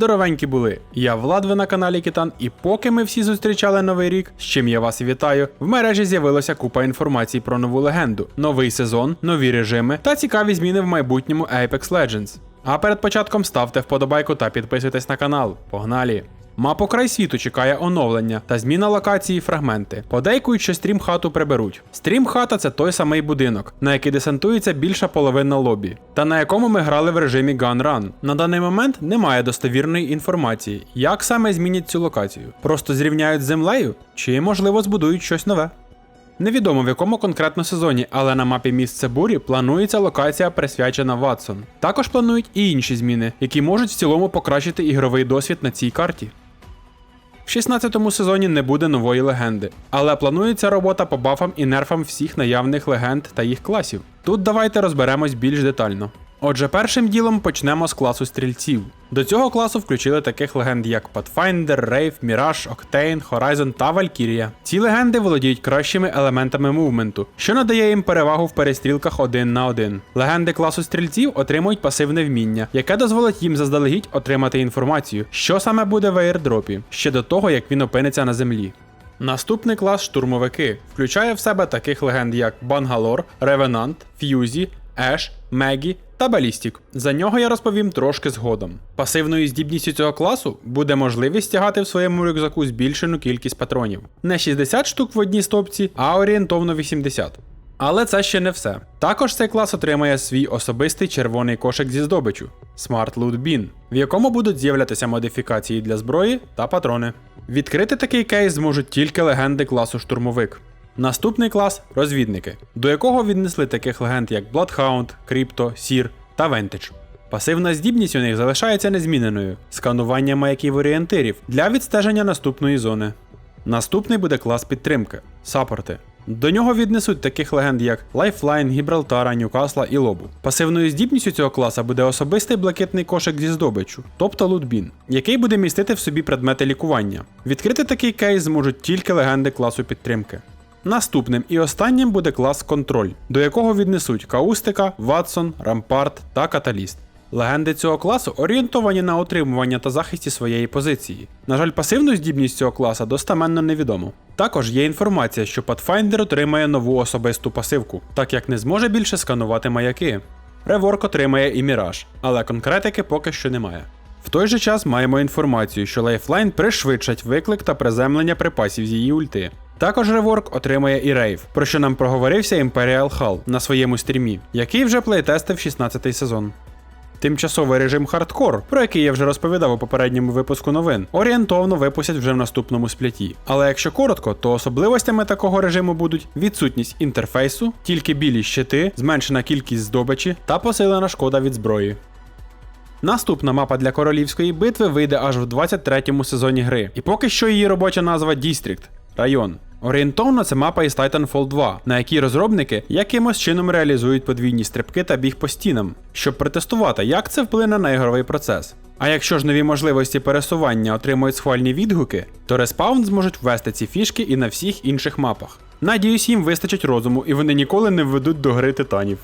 Здоровенькі були. Я Влад, ви на каналі Кітан, і поки ми всі зустрічали новий рік, з чим я вас вітаю, в мережі з'явилася купа інформації про нову легенду, новий сезон, нові режими та цікаві зміни в майбутньому Apex Legends. А перед початком ставте вподобайку та підписуйтесь на канал. Погнали! Мапу край світу чекає оновлення та зміна локації фрагменти. Подейкують, що стрім хату приберуть. Стрім хата це той самий будинок, на який десантується більша половина лобі, та на якому ми грали в режимі Gun Run. На даний момент немає достовірної інформації, як саме змінять цю локацію. Просто зрівняють з землею, чи можливо збудують щось нове. Невідомо в якому конкретно сезоні, але на мапі місце бурі планується локація присвячена Ватсон. Також планують і інші зміни, які можуть в цілому покращити ігровий досвід на цій карті. В 16-му сезоні не буде нової легенди, але планується робота по бафам і нерфам всіх наявних легенд та їх класів. Тут давайте розберемось більш детально. Отже, першим ділом почнемо з класу стрільців. До цього класу включили таких легенд, як Pathfinder, Rave, Mirage, Octane, Horizon та Valkyria. Ці легенди володіють кращими елементами мувменту, що надає їм перевагу в перестрілках один на один. Легенди класу стрільців отримують пасивне вміння, яке дозволить їм заздалегідь отримати інформацію, що саме буде в аірдропі, ще до того як він опиниться на землі. Наступний клас штурмовики включає в себе таких легенд, як Бангалор, Ревенант, Ф'юзі, Еш, Мегі та Балістік. За нього я розповім трошки згодом. Пасивною здібністю цього класу буде можливість тягати в своєму рюкзаку збільшену кількість патронів. Не 60 штук в одній стопці, а орієнтовно 80. Але це ще не все. Також цей клас отримає свій особистий червоний кошик зі здобичу Smart Loot Bin, в якому будуть з'являтися модифікації для зброї та патрони. Відкрити такий кейс зможуть тільки легенди класу штурмовик. Наступний клас розвідники, до якого віднесли таких легенд як Bloodhound, Crypto, Сір та Vantage. Пасивна здібність у них залишається незміненою сканування маяків орієнтирів для відстеження наступної зони. Наступний буде клас підтримки саппорти. До нього віднесуть таких легенд, як Lifeline, Гібралтара, Ньюкасла і Лобу. Пасивною здібністю цього класа буде особистий блакитний кошик зі здобиччю, тобто лутбін, який буде містити в собі предмети лікування. Відкрити такий кейс зможуть тільки легенди класу підтримки. Наступним і останнім буде клас контроль, до якого віднесуть Каустика, Ватсон, Рампарт та Каталіст. Легенди цього класу орієнтовані на отримування та захисті своєї позиції. На жаль, пасивну здібність цього класа достаменно невідомо. Також є інформація, що Pathfinder отримає нову особисту пасивку, так як не зможе більше сканувати маяки. Реворк отримає і Міраж, але конкретики поки що немає. В той же час маємо інформацію, що Lifeline пришвидшать виклик та приземлення припасів з її ульти. Також реворк отримає і рейв, про що нам проговорився Imperial Hall на своєму стрімі, який вже плейтестив 16 сезон. Тимчасовий режим хардкор, про який я вже розповідав у попередньому випуску новин, орієнтовно випустять вже в наступному спліті. Але якщо коротко, то особливостями такого режиму будуть відсутність інтерфейсу, тільки білі щити, зменшена кількість здобичі та посилена шкода від зброї. Наступна мапа для королівської битви вийде аж в 23-му сезоні гри, і поки що її робоча назва District – район. Орієнтовно це мапа із Titanfall 2, на якій розробники якимось чином реалізують подвійні стрибки та біг по стінам, щоб протестувати, як це вплине на ігровий процес. А якщо ж нові можливості пересування отримують схвальні відгуки, то респаун зможуть ввести ці фішки і на всіх інших мапах. Надіюсь, їм вистачить розуму і вони ніколи не введуть до гри титанів.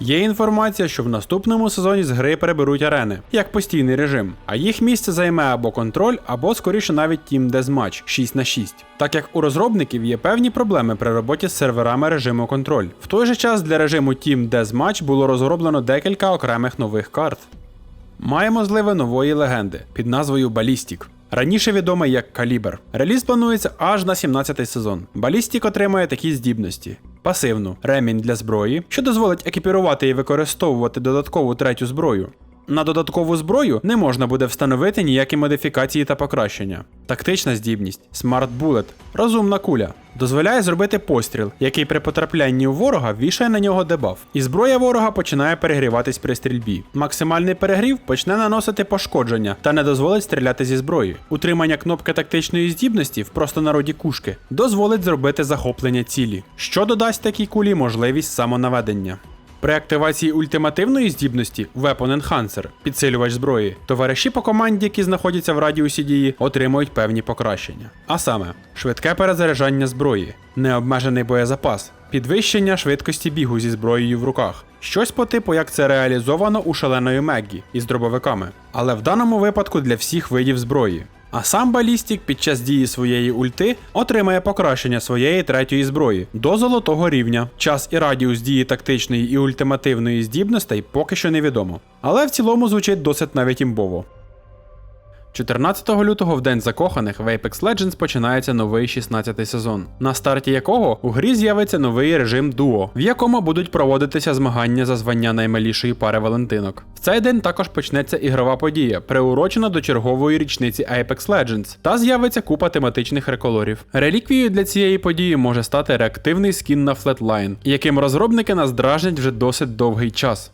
Є інформація, що в наступному сезоні з гри переберуть арени як постійний режим, а їх місце займе або контроль, або скоріше навіть Team Deathmatch 6 на 6 так як у розробників є певні проблеми при роботі з серверами режиму контроль. В той же час для режиму Team Deathmatch було розроблено декілька окремих нових карт. Маємо зливи нової легенди під назвою Ballistic. Раніше відомий як Калібр. Реліз планується аж на 17-й сезон. Балістік отримає такі здібності: пасивну ремінь для зброї, що дозволить екіпірувати і використовувати додаткову третю зброю. На додаткову зброю не можна буде встановити ніякі модифікації та покращення. Тактична здібність Smart Bullet – розумна куля. Дозволяє зробити постріл, який при потраплянні у ворога вішає на нього дебаф, і зброя ворога починає перегріватись при стрільбі. Максимальний перегрів почне наносити пошкодження та не дозволить стріляти зі зброї. Утримання кнопки тактичної здібності в простонароді кушки дозволить зробити захоплення цілі, що додасть такій кулі можливість самонаведення. При активації ультимативної здібності Weapon Enhancer, підсилювач зброї, товариші по команді, які знаходяться в радіусі дії, отримують певні покращення. А саме, швидке перезаряджання зброї, необмежений боєзапас, підвищення швидкості бігу зі зброєю в руках, Щось по типу, як це реалізовано у шаленої Меггі із дробовиками. Але в даному випадку для всіх видів зброї. А сам балістік під час дії своєї ульти отримає покращення своєї третьої зброї до золотого рівня. Час і радіус дії тактичної і ультимативної здібностей поки що невідомо. Але в цілому звучить досить навіть імбово. 14 лютого в День закоханих в Apex Legends починається новий 16-й сезон, на старті якого у грі з'явиться новий режим дуо, в якому будуть проводитися змагання за звання наймилішої пари Валентинок. В цей день також почнеться ігрова подія, приурочена до чергової річниці Apex Legends, та з'явиться купа тематичних реколорів. Реліквією для цієї події може стати реактивний скін на Flatline, яким розробники нас дражнять вже досить довгий час.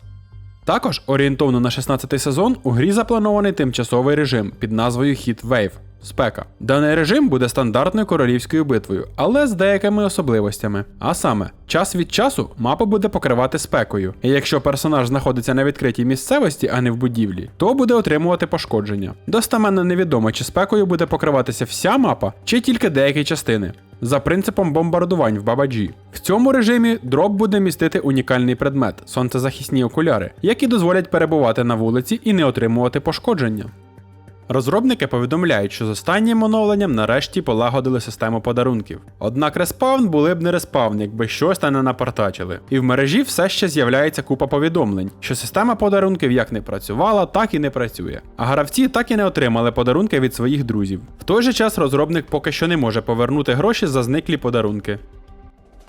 Також орієнтовно на 16 сезон у грі запланований тимчасовий режим під назвою Heat Wave спека. Даний режим буде стандартною королівською битвою, але з деякими особливостями. А саме, час від часу мапа буде покривати спекою, і якщо персонаж знаходиться на відкритій місцевості, а не в будівлі, то буде отримувати пошкодження. Достаменно невідомо, чи спекою буде покриватися вся мапа, чи тільки деякі частини. За принципом бомбардувань в Бабаджі. В цьому режимі дроп буде містити унікальний предмет сонцезахисні окуляри, які дозволять перебувати на вулиці і не отримувати пошкодження. Розробники повідомляють, що з останнім оновленням нарешті полагодили систему подарунків. Однак респаун були б не респаун, якби щось та не напартачили. І в мережі все ще з'являється купа повідомлень, що система подарунків як не працювала, так і не працює. А гравці так і не отримали подарунки від своїх друзів. В той же час розробник поки що не може повернути гроші за зниклі подарунки.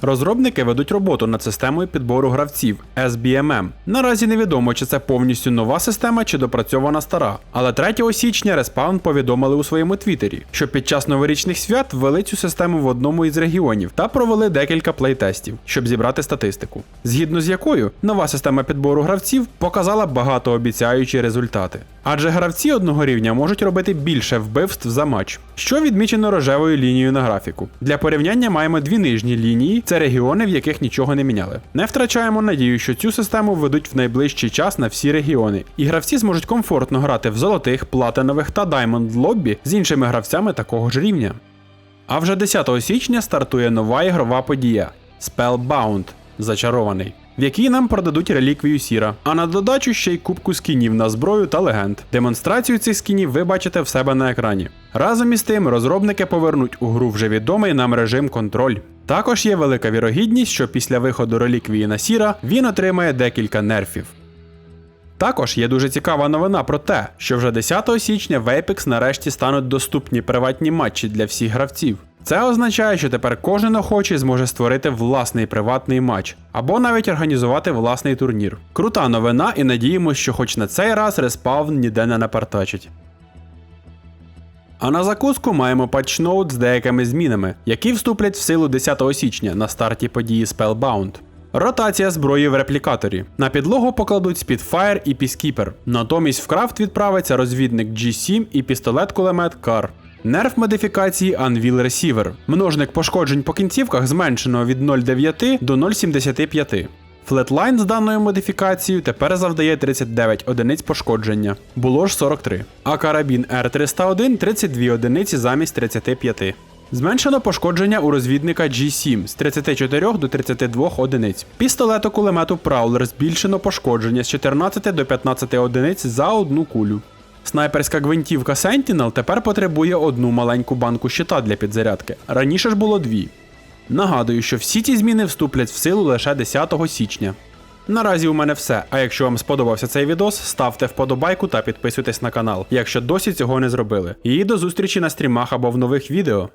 Розробники ведуть роботу над системою підбору гравців SBMM. Наразі невідомо, чи це повністю нова система, чи допрацьована стара. Але 3 січня Respawn повідомили у своєму твіттері, що під час новорічних свят ввели цю систему в одному із регіонів та провели декілька плейтестів, щоб зібрати статистику, згідно з якою нова система підбору гравців показала багатообіцяючі результати. Адже гравці одного рівня можуть робити більше вбивств за матч, що відмічено рожевою лінією на графіку. Для порівняння маємо дві нижні лінії, це регіони, в яких нічого не міняли. Не втрачаємо надію, що цю систему введуть в найближчий час на всі регіони, і гравці зможуть комфортно грати в золотих, платинових та даймонд лоббі з іншими гравцями такого ж рівня. А вже 10 січня стартує нова ігрова подія Spellbound зачарований, в якій нам продадуть реліквію Сіра, а на додачу ще й кубку скінів на зброю та легенд. Демонстрацію цих скінів ви бачите в себе на екрані. Разом із тим, розробники повернуть у гру вже відомий нам режим контроль. Також є велика вірогідність, що після виходу реліквії на Сіра він отримає декілька нерфів. Також є дуже цікава новина про те, що вже 10 січня в Apex нарешті стануть доступні приватні матчі для всіх гравців. Це означає, що тепер кожен охочий зможе створити власний приватний матч або навіть організувати власний турнір. Крута новина, і надіємося, що хоч на цей раз респаун ніде не напартачить. А на закуску маємо патчноут з деякими змінами, які вступлять в силу 10 січня на старті події Spellbound. Ротація зброї в реплікаторі. На підлогу покладуть Spitfire і Peacekeeper. Натомість в крафт відправиться розвідник G7 і пістолет-кулемет CAR. Нерф модифікації Unreal Receiver. Множник пошкоджень по кінцівках зменшено від 0,9 до 0,75. Флетлайн з даною модифікацією тепер завдає 39 одиниць пошкодження. Було ж 43. А карабін R301 32 одиниці замість 35. Зменшено пошкодження у розвідника G7 з 34 до 32 одиниць. Пістолету кулемету Prowler збільшено пошкодження з 14 до 15 одиниць за одну кулю. Снайперська гвинтівка Sentinel тепер потребує одну маленьку банку щита для підзарядки. Раніше ж було дві. Нагадую, що всі ці зміни вступлять в силу лише 10 січня. Наразі у мене все. А якщо вам сподобався цей відос, ставте вподобайку та підписуйтесь на канал, якщо досі цього не зробили. І до зустрічі на стрімах або в нових відео.